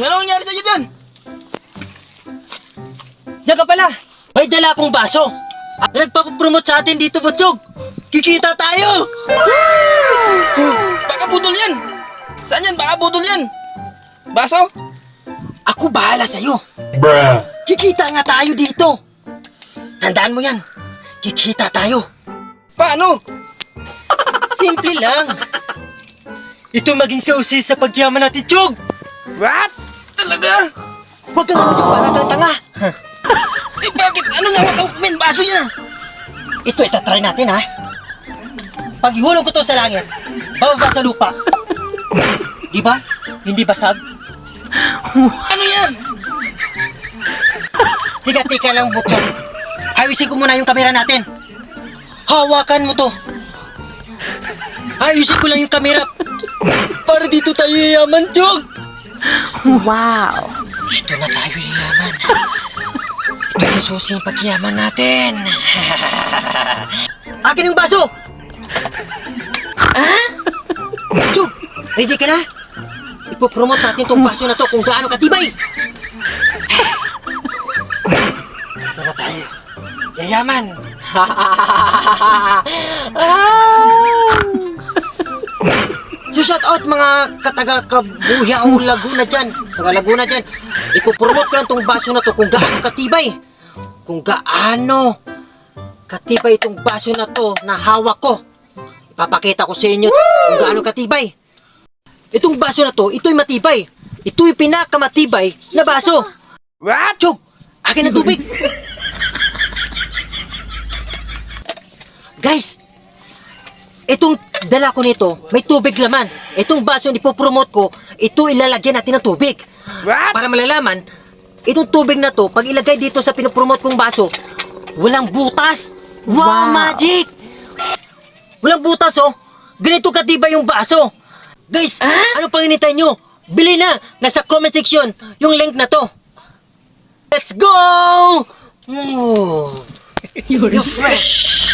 Anong nangyari sa'yo dyan? Diyan pala! May dala akong baso! Nagpapapromote sa atin dito, Butchog! Kikita tayo! Baka budol yan! Saan yan? Baka budol yan! Baso? Ako bahala sa'yo! Bruh! Kikita nga tayo dito! Tandaan mo yan! Kikita tayo! Paano? Simple lang! Ito maging sausis sa pagyaman natin, Chog! What? Talaga? Huwag ka naman yung parang tanga. Eh bakit? Ano nga? Men, baso yan ah! Ito, itatry natin, ha? Pag ihulog ko to sa langit, bababa sa lupa. Di ba? Hindi basag? Ano yan? Tika-tika lang, Butchog. Ayusin ko muna yung kamera natin. Hawakan mo to. Ayusin ko lang yung kamera. Para dito tayo yayaman, Chog. Wow. Dito na tayo yayaman. Ito yung susi ang pagyaman natin. Akin yung baso! Ah? Chug! Ready ka na? Ipopromote natin tong baso na to kung gaano katibay. Dito na tayo. Yayaman. So shout out mga kataga kabuya o Laguna dyan. Taga Laguna dyan. Ipopromote ko lang tong baso na to kung gaano katibay. Kung gaano katibay itong baso na to na hawak ko. Ipapakita ko sa inyo kung gaano katibay. Itong baso na to, ito'y matibay. Ito'y pinakamatibay na baso. What? Chog! Akin ang tubig! Guys! Itong dala ko nito, may tubig laman. Itong baso na ipopromote ko, ito ilalagyan natin ng tubig. What? Para malalaman, itong tubig na to, pag ilagay dito sa pinopromote kong baso, walang butas. Wow, Wow. magic! Walang butas, oh. Ganito katiba yung baso. Guys, ano pang hinintay nyo? Bili na! Nasa comment section yung link na to. Let's go! Mm. You're fresh.